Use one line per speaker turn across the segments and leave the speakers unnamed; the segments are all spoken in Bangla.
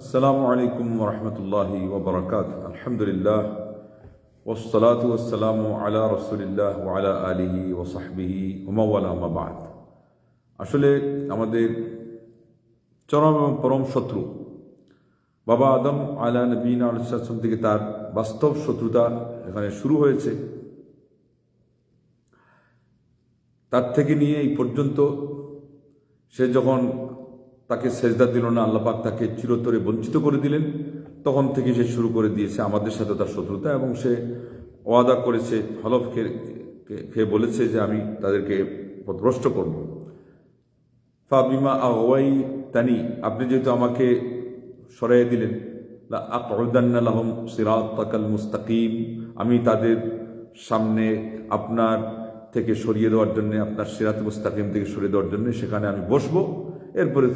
আসসালামু আলাইকুম রহমতুল্লাহ ওবরাকাত আলহামদুলিল্লাহ ওসলাত ওসালাম আলা রসুলিল্লাহ আলা আলিহি ওসাহবিহি ওমাওয়ালামাবাদ আসলে আমাদের চরম এবং পরম শত্রু বাবা আদম আলা নবীন আলসালাম থেকে তার বাস্তব শত্রুতা এখানে শুরু হয়েছে। তার থেকে নিয়ে এই পর্যন্ত সে যখন তাকে সেজদা দিল না আল্লাপাক তাকে চিরতরে বঞ্চিত করে দিলেন। তখন থেকে সে শুরু করে দিয়েছে আমাদের সাথে তার শত্রুতা এবং সে ওয়াদা করেছে, হলফ খেয়ে বলেছে যে আমি তাদেরকে পথভ্রষ্ট করব। ফাবিমা আওয়াই তানি আপনি যেহেতু আমাকে সরাই দিলেন আকদান্নালাহম সিরাতাকাল মুস্তাকিম, আমি তাদের সামনে আপনার থেকে সরিয়ে দেওয়ার জন্য, আপনার সিরাত মুস্তাকিম থেকে সরিয়ে দেওয়ার জন্য সেখানে আমি বসবো। এরপরে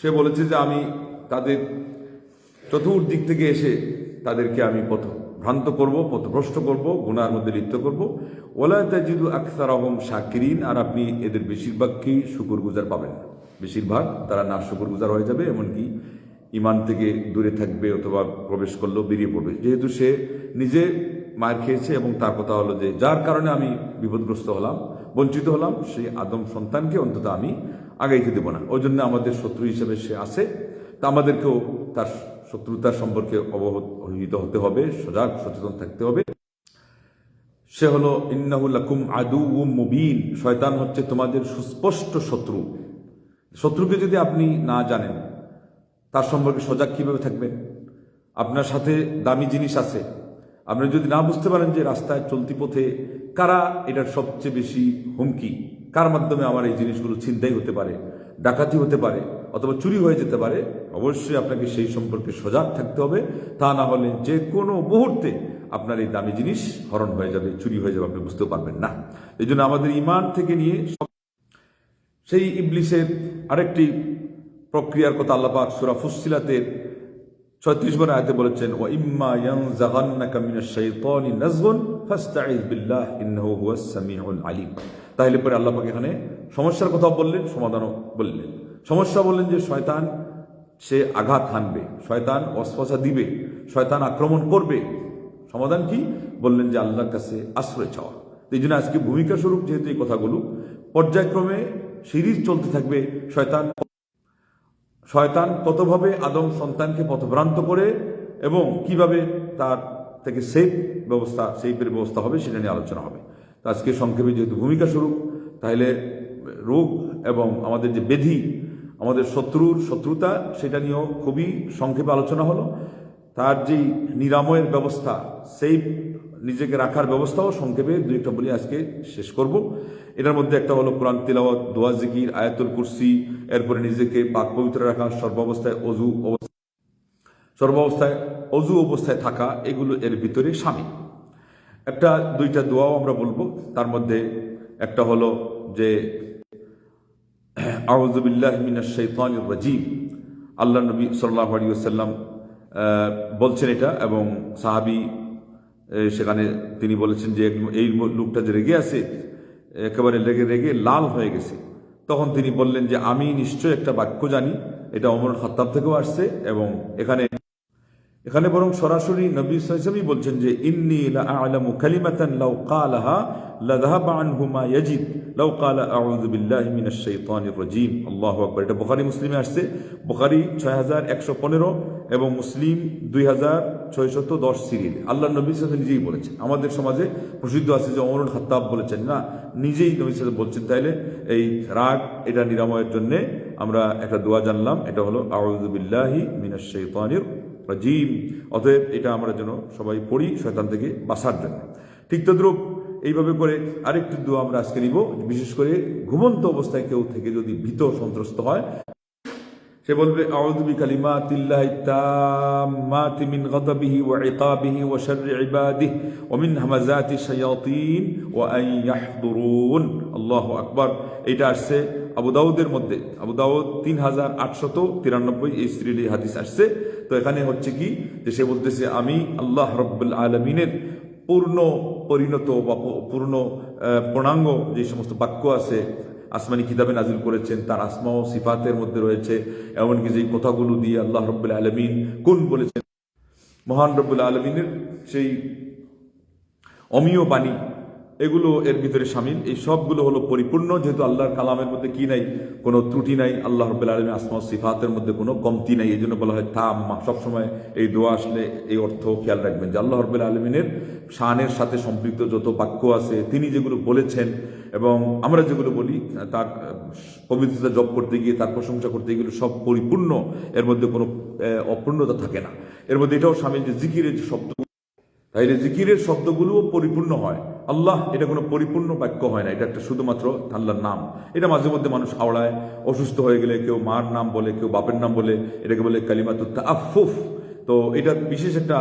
সে বলেছে যে আমি তাদের চতুর্দিক থেকে এসে তাদেরকে আমি পথ ভ্রান্ত করব, পথভ্রষ্ট করব, গুনার মধ্যে লিপ্ত করব। ওলা তাজিদু আখতার আহম শাকিরিন, আর আপনি এদের বেশিরভাগকেই শুকুর গুজার পাবেন? বেশিরভাগ, তারা না শুকুর গুজার হয়ে যাবে, এমনকি ইমান থেকে দূরে থাকবে অথবা প্রবেশ করলেও বেরিয়ে পড়বে। যেহেতু সে নিজে মার খেয়েছে এবং তার কথা হলো যে, যার কারণে আমি বিপদগ্রস্ত হলাম বঞ্চিত হলাম, সেই আদম সন্তানকে অন্তত আমি আগাইতে দেব না। ওই জন্য আমাদের শত্রু হিসেবে সে আছে। তা আমাদেরকেও তার শত্রুতার সম্পর্কে অবহিত হতে হবে, সজাগ, সচেতন থাকতে হবে। সে হলো ইন্নাহুল্লাকুম আদু ও মুবিন। শয়তান হচ্ছে তোমাদের সুস্পষ্ট শত্রু। শত্রুকে যদি আপনি না জানেন, তার সম্পর্কে সজাগ কীভাবে থাকবেন? আপনার সাথে দামি জিনিস আছে। আপনি যদি না বুঝতে পারেন যে রাস্তায় চলতি পথে কারা এটার সবচেয়ে বেশি হুমকি? কার মাধ্যমে আমার এই জিনিসগুলো ছিনতাই হতে পারে, ডাকাতি হতে পারে, অথবা চুরি হয়ে যেতে পারে? অবশ্যই আপনাকে সেই সম্পর্কে সজাগ থাকতে হবে। তা না হলে যে কোনো মুহূর্তে আপনার এই দামি জিনিস হরণ হয়ে যাবে, চুরি হয়ে যাবে, আপনি বুঝতেও পারবেন না। এই জন্য আমাদের ইমান থেকে নিয়ে সেই ইবলিসের আরেকটি প্রক্রিয়ার কথা আল্লাপাক সুরা ফুসিলাতের ছত্রিশ বার আয়তে বলেছেন ও ইম্মা বিল্লাহ, ইন্নাহু আলিম। তাহলে পরে আল্লাহ পাক এখানে সমস্যার কথা বললেন, সমাধানও বললেন। সমস্যা বললেন যে শয়তান, সে আঘাত হানবে, শয়তান অস্পশা দিবে, শয়তান আক্রমণ করবে। সমাধান কি? বললেন যে আল্লাহর কাছে আশ্রয় চাওয়া। এই জন্য আজকে ভূমিকা স্বরূপ যেহেতু এই কথাগুলো, পর্যায়ক্রমে সিরিজ চলতে থাকবে, শয়তান শয়তান কতভাবে আদম সন্তানকে পথভ্রান্ত করে এবং কীভাবে তার থেকে সেফ ব্যবস্থা সেফের ব্যবস্থা হবে সেটা নিয়ে আলোচনা হবে। তো আজকে সংক্ষেপে যেহেতু ভূমিকা স্বরূপ, তাহলে রোগ এবং আমাদের যে বেধি, আমাদের শত্রুর শত্রুতা, সেটা নিয়েও খুবই সংক্ষেপে আলোচনা হলো। তার যেই নিরাময়ের ব্যবস্থা সেই নিজেকে রাখার ব্যবস্থাও সংক্ষেপে দুই একটা বলি আজকে শেষ করব। এটার মধ্যে একটা হলো কোরআন তিলাওয়াত, দোয়া, জিকির, আয়াতুল কুরসি, এরপরে নিজেকে পাক পবিত্র রাখা, সর্বাবস্থায় অজু সর্বাবস্থায় অজু অবস্থায় থাকা, এগুলো এর ভিতরে সামিল। একটা, দুইটা দোয়াও আমরা বলব। তার মধ্যে একটা হলো যে আউজুবিল্লাহ মিনাশ শাইতানির রাজিম। আল্লাহ নবী সাল্লাল্লাহু আলাইহি ওয়াসাল্লাম বলছেন এটা এবং সাহাবি সেখানে তিনি বলেছেন যে এই লোকটা যে রেগে আছে, একেবারে রেগে রেগে লাল হয়ে গেছে। তখন তিনি বললেন যে, আমি নিশ্চয় একটা বাক্য জানি। এটা অমর খত্তাব থেকেও আসছে এবং এখানে এখানে বরং সরাসরি নবী সাইসামই বলছেন যে, ইন্নি আলামু কালিমাতান লাউ কালাহা লাযহাবা আনহু মা ইয়াজিদ। লাউ কালা, আউযু বিল্লাহি মিনাশ শাইতানির রাজীম। আল্লাহু আকবার। এটা বুখারী মুসলিমে আসছে। বুখারী 6115 এবং মুসলিম 2610 সিরিয়াল আল্লাহ নবী সাল্লাল্লাহু নিজেই বলেছেন। আমাদের সমাজে প্রসিদ্ধ আছে যে, ওমর খাত্তাব বলেছেন না, নিজেই নবী সাল্লাল্লাহু বলছেন, তাইলে এই রাগ, এটা নিরাময়ের জন্য আমরা একটা দোয়া জানলাম। এটা হলো, আউযু বিল্লাহি মিনাশ শাইতানির রাজিম অতএব এটা আমরা যেন সবাই পড়ি শয়তান থেকে বাঁচার জন্য। ঠিক তদ্রুপ এইভাবে করে আরেকটি দোয়া আমরা আজকে নিব, বিশেষ করে ঘুমন্ত অবস্থায় কেউ থেকে যদি ভীত সন্ত্রস্ত হয়। সে বলবে, আউযু বিকালিমাতিল্লাহি তাম্মাতি মিন গাদাবিহি ওয়া ইকাবিহি ওয়া শাররি ইবাদিহি ওয়া মিন হামাজাতি শায়াতিন ওয়া আন ইয়াহদুরুন। আল্লাহু আকবার। এটা আসছে আবু দাউদের মধ্যে, আবু দাউদ তিন হাজার আটশত তিরানব্বই এই স্ত্রীর এই হাদিস আসছে। তো এখানে হচ্ছে কি যে সে বলতেছে, আমি আল্লাহ রব্বুল আলমিনের পূর্ণ পরিণত বা পূর্ণ পূর্ণাঙ্গ যে সমস্ত বাক্য আছে, আসমানি কিতাবে নাজিল করেছেন, তার আসমা ও সিফাতের মধ্যে রয়েছে, এমনকি যে কথাগুলো দিয়ে আল্লাহ রব্বুল আলমিন কোন বলেছেন, মহান রব্বুল আলমিনের সেই অমীয় বাণী এগুলো এর ভিতরে সামিল এই সবগুলো হলো পরিপূর্ণ, যেহেতু আল্লাহর কালামের মধ্যে কি নাই, কোনো ত্রুটি নাই, আল্লাহ রব্বুল আলমী আসমা সিফাতের মধ্যে কোনো কমতি নাই এই জন্য বলা হয় তাম্মা সবসময় এই দোয়া আসলে এই অর্থ খেয়াল রাখবেন যে আল্লাহ রব্বুল আলমিনের শানের সাথে সম্পৃক্ত যত বাক্য আছে, তিনি যেগুলো বলেছেন এবং আমরা যেগুলো বলি, তার, পবিত্রতা জপ করতে গিয়ে, তার প্রশংসা করতে গিয়ে সব পরিপূর্ণ, এর মধ্যে কোনো অপূর্ণতা থাকে না। এর মধ্যে এটাও সামিল যে জিকিরের যে শব্দ তাইলে জিকিরের শব্দগুলোও পরিপূর্ণ হয়। আল্লাহ, এটা কোনো পরিপূর্ণ বাক্য হয় না, এটা একটা শুধুমাত্র আল্লাহর নাম। এটা মাঝে মধ্যে মানুষ আওড়ায় অসুস্থ হয়ে গেলে কেউ মার নাম বলে, কেউ বাপের নাম বলে, এটাকে বলে কালিমাতুত্তা আফুফ তো এটা বিশেষ একটা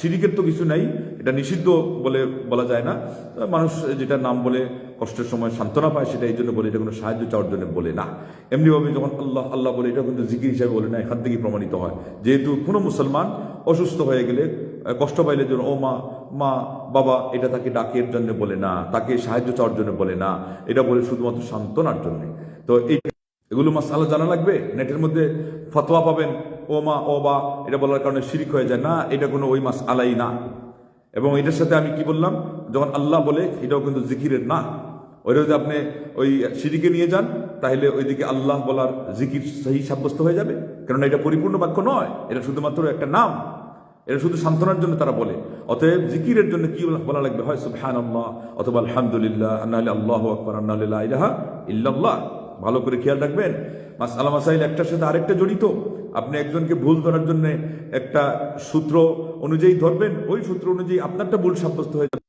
সিরিকের তো কিছু নাই, এটা নিষিদ্ধ বলে বলা যায় না। মানুষ যেটা নাম বলে, কষ্টের সময় সান্ত্বনা পায় সেটা এই জন্য বলে, এটা কোনো সাহায্য চাওয়ার জন্য বলে না। এমনিভাবে যখন আল্লাহ আল্লাহ বলে এটা কিন্তু জিকির হিসাবে বলে না, এখান থেকেই প্রমাণিত হয়। যেহেতু কোনো মুসলমান অসুস্থ হয়ে গেলে কষ্ট পাইলে যেন, ও মা মা, বাবা, এটা তাকে ডাকের জন্য বলে না, তাকে সাহায্য চাওয়ার জন্য বলে না। এটা বলে শুধুমাত্র সান্ত্বনার জন্য। তো এই এগুলো মাসালা জানা লাগবে? নেটের মধ্যে ফতোয়া পাবেন, ও মা, ও বা, এটা বলার কারণে শিরিক হয়ে যায়। না, এটা কোনো ওই মাস আলাই না। এবং এটার সাথে আমি কি বললাম? যখন আল্লাহ বলে, এটাও কিন্তু জিকিরের না। ওইটা যদি আপনি ওই সিঁড়িকে নিয়ে যান, তাহলে ওইদিকে আল্লাহ বলার জিকির সহি সাব্যস্ত হয়ে যাবে। কেননা এটা পরিপূর্ণ বাক্য নয়, এটা শুধুমাত্র একটা নাম। এটা শুধু সান্ত্বনার জন্য তারা বলে। অতএব জিকিরের জন্য কি বলা লাগবে? হয় সুবহান আল্লাহ অথবা আলহামদুলিল্লাহ আন্নাহ আল্লাহ আকবর আন্নাহ ইলাহা ইল্লাল্লাহ। ভালো করে খেয়াল রাখবেন। মাস আলা মাসাইল একটার সাথে আরেকটা জড়িত। আপনি একজনকে ভুল ধরার জন্য একটা সূত্র অনুযায়ী ধরবেন, ওই সূত্র অনুযায়ী আপনারটা ভুল সাব্যস্ত হয়ে যাবে।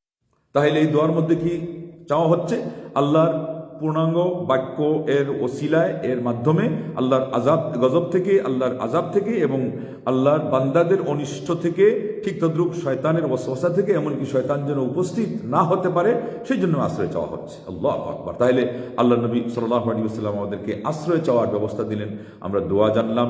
তাহলে এই দোয়ার মধ্যে কি চাওয়া হচ্ছে? আল্লাহর পূর্ণাঙ্গ বাক্য এর ওসিলায়, এর মাধ্যমে আল্লাহর আজাব গজব থেকে, আল্লাহর আজাব থেকে এবং আল্লাহর বান্দাদের অনিষ্ট থেকে, ঠিক তদ্রুপ শয়তানের ওয়াসওয়াসা থেকে এমনকি শয়তান যেন উপস্থিত না হতে পারে সেই জন্য আশ্রয় চাওয়া হচ্ছে। আল্লাহ আকবার। তাহলে আল্লাহ নবী সাল্লাহ আলী আমাদেরকে আশ্রয় চাওয়ার ব্যবস্থা দিলেন। আমরা দোয়া জানলাম।